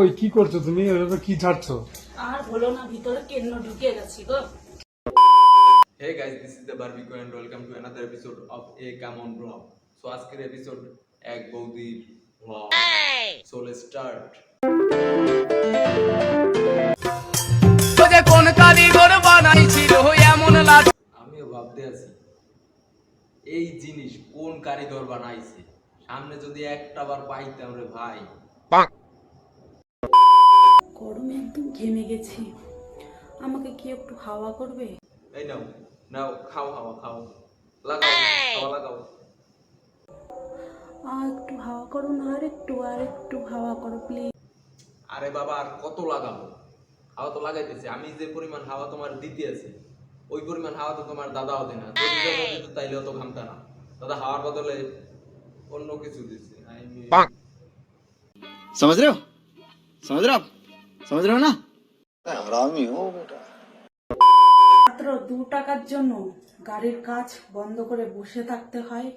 ওই কি করছ তুমি? ওটা কি ছাড়ছো? আর হলো না ভিতরে কেন্ন ঢুকে গেছি গো? Hey guys, this is the Barbecue and welcome to another episode of A Come On Vlog. So আজকের এপিসোড এক বৌদির vlog. So let's start. তোকে কোন কারিগর বানাইছিল? এমন লাজ আমিও ভাবতে আছি এই জিনিস কোন কারিগর বানাইছে? সামনে যদি একটা বার পাইতাম রে ভাই। গরমে একদম ঘেমে গেছি আমাকে কি একটু হাওয়া করবে এই নাও নাও খাও হাওয়া খাও লাগাও হাওয়া লাগাও আর একটু হাওয়া করো না আর একটু আর একটু হাওয়া করো প্লিজ আরে বাবা আর কত লাগাবো হাওয়া তো লাগাইতেছে আমি যে পরিমাণ হাওয়া তোমার দিতে আছে ওই পরিমাণ হাওয়া তো তোমার দাদাও দেয় না যদি দাদা দিত তাইলে অত ঘামতা না দাদা হাওয়ার বদলে অন্য কিছু দিচ্ছে I mean- समझ रहे हो समझ रहे हो आप समझ रहे हो ना हरामी हो बेटा মাত্র দু টাকার জন্য গাড়ির কাজ বন্ধ করে বসে থাকতে হয়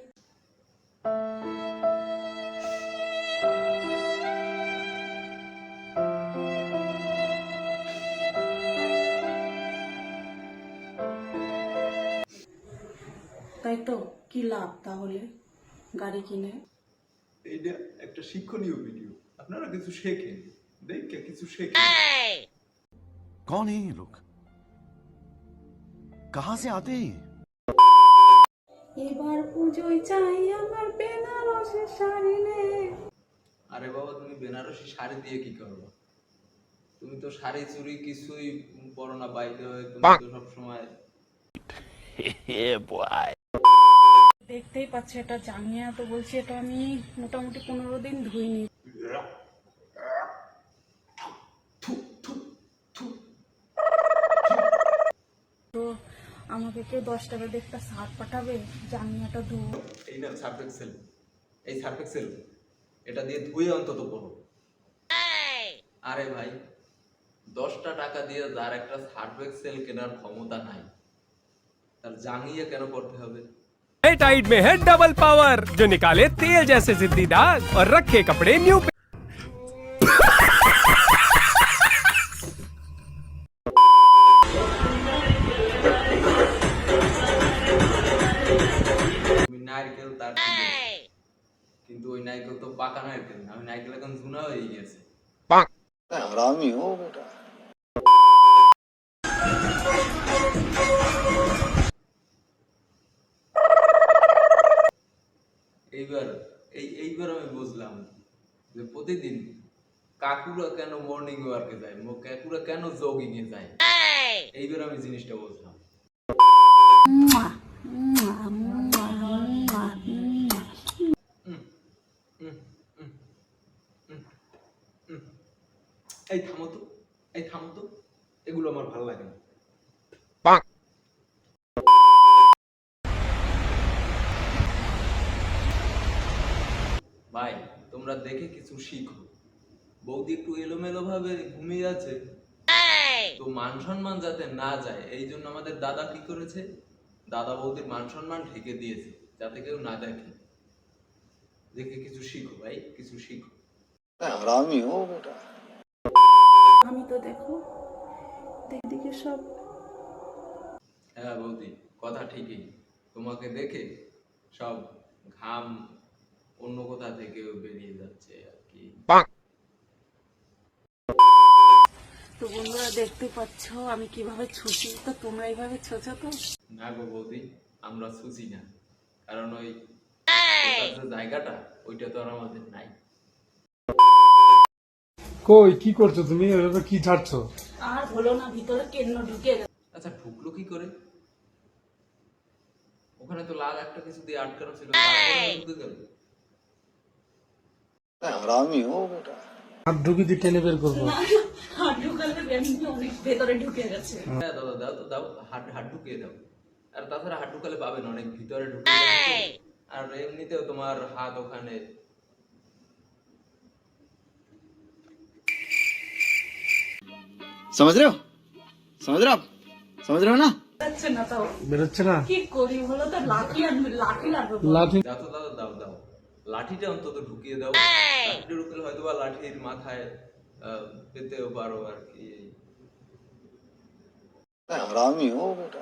তাই তো কি লাভ তাহলে গাড়ি কিনে এইটা একটা শিক্ষণীয় ভিডিও আপনারা কিছু শেখেন দেখে কিছু শেখেন कौन है ये लोग कहां से आते हैं ये? এবার পুজোয় চাই আমার বেনারসের শাড়ি নে আরে বাবা তুমি বেনারসি শাড়ি দিয়ে কি করবো তুমি তো শাড়ি চুড়ি কিছুই পরো না বাইরে হয়ে তুমি তো সবসময় দেখতেই পাচ্ছি এটা জাঙ্গিয়া তো বলছি এটা আমি মোটামুটি পনেরো দিন ধুইনি আমাকে কেউ দশ টাকা দিয়ে একটা শার্ট পাঠাবে জাঙ্গিয়াটা ধুবো এই না সার্ফ এক্সেল এই সার্ফ এক্সেল এটা দিয়ে ধুয়ে অন্তত পড়ো আরে ভাই দশটা টাকা দিয়ে যার একটা সার্ফ এক্সেল কেনার ক্ষমতা নাই তার জাঙ্গিয়ে কেন করতে হবে टाइड में है डबल पावर जो निकाले तेल जैसे जिद्दी दाग और रखे कपड़े न्यू কিন্তু ওই নাইকেল তো পাকা নাইকেল আমি নাইকেল এখন জুনা হয়ে গেছে। এইবার এই এইবার আমি বুঝলাম যে প্রতিদিন কাকুরা কেন মর্নিং ওয়ার্কে যায়? কাকুরা কেন জগিং এ যায়? এইবার আমি জিনিসটা বুঝলাম। এই থামো তো এই থামো তো এগুলো আমার ভালো লাগে না। ভাই তোমরা দেখে কিছু শিখো। বৌদি একটু এলোমেলো ভাবে ঘুমিয়ে আছে। তো মান সম্মান যাতে না যায় এই জন্য আমাদের দাদা কি করেছে? দাদা বৌদির মান সম্মান ঢেকে দিয়েছে যাতে কেউ না দেখে। দেখে কিছু শিখো ভাই কিছু শিখো। আমিও আমি তো দেখো দেখদিকে সব। হ্যাঁ বৌদি কথা ঠিকই। তোমাকে দেখে সব ঘাম অন্য কোথা থেকে বেরিয়ে যাচ্ছে আর কি। তো বন্ধুরা দেখতে পাচ্ছ আমি কীভাবে ছুচি? তো তোমরা এইভাবে ছোছো তো? না গো বৌদি আমরা ছুচি না। কারণ ওই কই কি করছ তুমি? কি ছাড়ছো? আর হলো না ভিতরে কেন ঢুকে আচ্ছা ঢুকলো কি করে? ওখানে তো লাল একটা কিছু দিয়ে আটকানো ছিল অনেক ভেতরে ঢুকে হ্যাঁ দাদা দাও দাও ঢুকিয়ে দাও। আর তাছাড়া হাত ঢুকালে পাবেন অনেক ভিতরে ঢুকে আর এমনিতেও তোমার হাত ওখানে समझ रहे हो समझ रहे हो आप समझ रहे हो ना যাচ্ছে না তাও বেরোচ্ছে না কি করি বলো তো লাঠি আনবে লাঠি লাগবে বলো। লাঠি দাও তো দাদা দাও দাও লাঠিটা অন্তত ঢুকিয়ে দাও লাঠিটা ঢুকলে হয়তো বা লাঠির মাথায় আহ, পেতেও পারো আর কি मैं हरामी हूँ बेटा